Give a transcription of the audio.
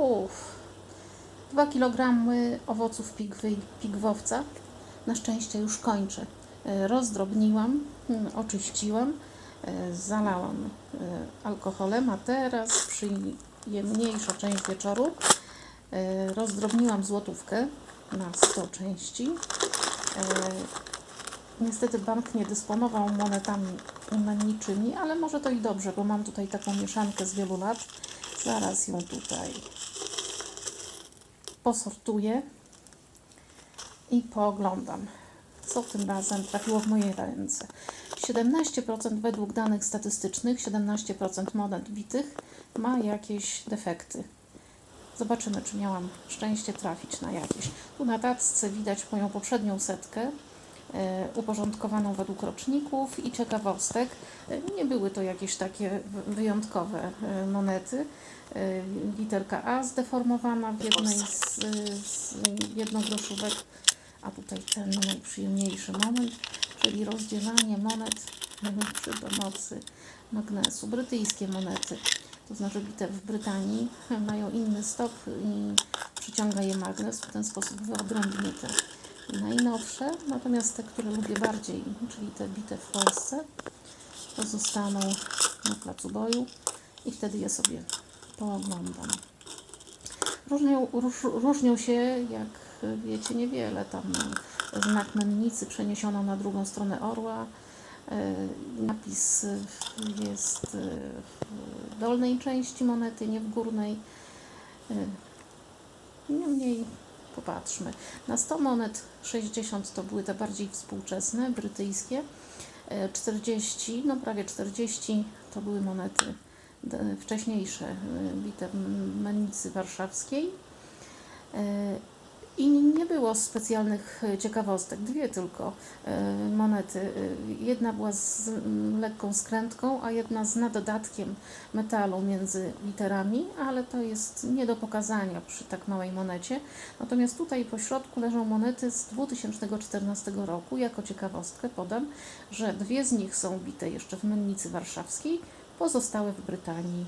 Uff. 2 kg owoców pigwy, pigwowca. Na szczęście już kończę. E, Rozdrobniłam, mm, oczyściłam, e, zalałam e, alkoholem, a teraz przyjemniejsza część wieczoru. Rozdrobniłam złotówkę na 100 części. Niestety bank nie dysponował monetami imenniczymi, ale może to i dobrze, bo mam tutaj taką mieszankę z wielu lat. Zaraz ją tutaj posortuję i pooglądam, co tym razem trafiło w moje ręce. 17% według danych statystycznych, 17% monet bitych ma jakieś defekty. Zobaczymy, czy miałam szczęście trafić na jakieś. Tu na tacce widać moją poprzednią setkę, uporządkowaną według roczników i ciekawostek. E, Nie były to jakieś takie wyjątkowe e, monety. E, Literka A zdeformowana w jednej z, z jednogroszówek, a tutaj ten najprzyjemniejszy moment, czyli rozdzielanie monet e, przy pomocy magnesu. Brytyjskie monety, to znaczy bite w Brytanii, mają inny stop i przyciąga je magnes, w ten sposób wyodrębnie te najnowsze, natomiast te, które lubię bardziej, czyli te bite w Polsce, pozostaną na placu boju i wtedy je sobie pooglądam. Różnią, róż, różnią się, jak wiecie, niewiele. Tam znak mennicy przeniesiono na drugą stronę orła. E, Napis jest w dolnej części monety, nie w górnej. E, Niemniej popatrzmy. Na 100 monet 60 to były te bardziej współczesne, brytyjskie. E, 40, no prawie 40 to były monety wcześniejsze, e, bite w mennicy warszawskiej. I nie było specjalnych e, ciekawostek, dwie tylko e, monety. E, Jedna była z lekką skrętką, a jedna z naddodatkiem metalu między literami, ale to jest nie do pokazania przy tak małej monecie. Natomiast tutaj po środku leżą monety z 2014 roku. Jako ciekawostkę podam, że dwie z nich są bite jeszcze w mennicy warszawskiej, pozostałe w Brytanii.